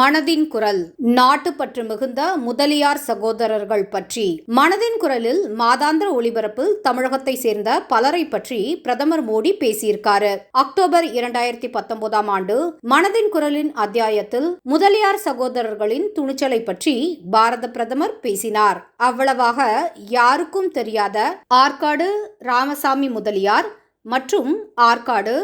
மனதின் குரல் நாட்டுப்பற்று மிகுந்த முதலியார் சகோதரர்கள் பற்றி. மனதின் குரலில் மாதாந்திர ஒளிபரப்பில் தமிழகத்தை சேர்ந்த பலரை பற்றி பிரதமர் மோடி பேசியிருக்காரு. அக்டோபர் இரண்டாயிரத்தி பத்தொன்பதாம் ஆண்டு மனதின் குரலின் அத்தியாயத்தில் முதலியார் சகோதரர்களின் துணிச்சலை பற்றி பாரத பிரதமர் பேசினார். அவ்வளவாக யாருக்கும் தெரியாத ஆற்காடு ராமசாமி முதலியார் மற்றும் ஆற்காடு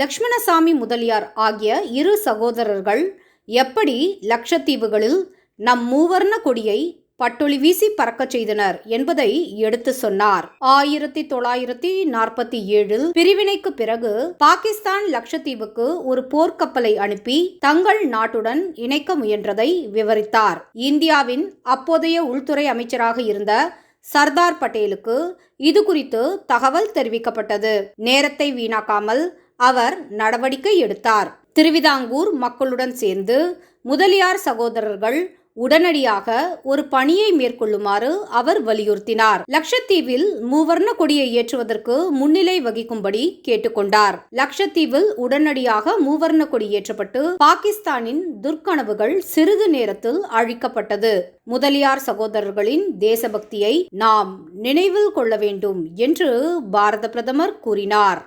லக்ஷ்மணசாமி முதலியார் ஆகிய இரு சகோதரர்கள் எப்படி லட்சத்தீவுகளில் நம் மூவர்ண கொடியை பட்டொளி வீசி பறக்கச் செய்தனர் என்பதை எடுத்து சொன்னார். ஆயிரத்தி தொள்ளாயிரத்தி நாற்பத்தி ஏழில் பிரிவினைக்கு பிறகு பாகிஸ்தான் லட்சத்தீவுக்கு ஒரு போர்க்கப்பலை அனுப்பி தங்கள் நாட்டுடன் இணைக்க முயன்றதை விவரித்தார். இந்தியாவின் அப்போதைய உள்துறை அமைச்சராக இருந்த சர்தார் பட்டேலுக்கு இது குறித்து தகவல் தெரிவிக்கப்பட்டது. நேரத்தை வீணாக்காமல் அவர் நடவடிக்கை எடுத்தார். திருவிதாங்கூர் மக்களுடன் சேர்ந்து முதலியார் சகோதரர்கள் உடனடியாக ஒரு பணியை மேற்கொள்ளுமாறு அவர் வலியுறுத்தினார். லட்சத்தீவில் மூவர்ண கொடியை ஏற்றுவதற்கு முன்னிலை வகிக்கும்படி கேட்டுக்கொண்டார். லட்சத்தீவில் உடனடியாக மூவர்ண கொடி ஏற்றப்பட்டு பாகிஸ்தானின் துர்க்கனவுகள் சிறிது நேரத்தில் அழிக்கப்பட்டது. முதலியார் சகோதரர்களின் தேசபக்தியை நாம் நினைவில் கொள்ள வேண்டும் என்று பாரத பிரதமர் கூறினார்.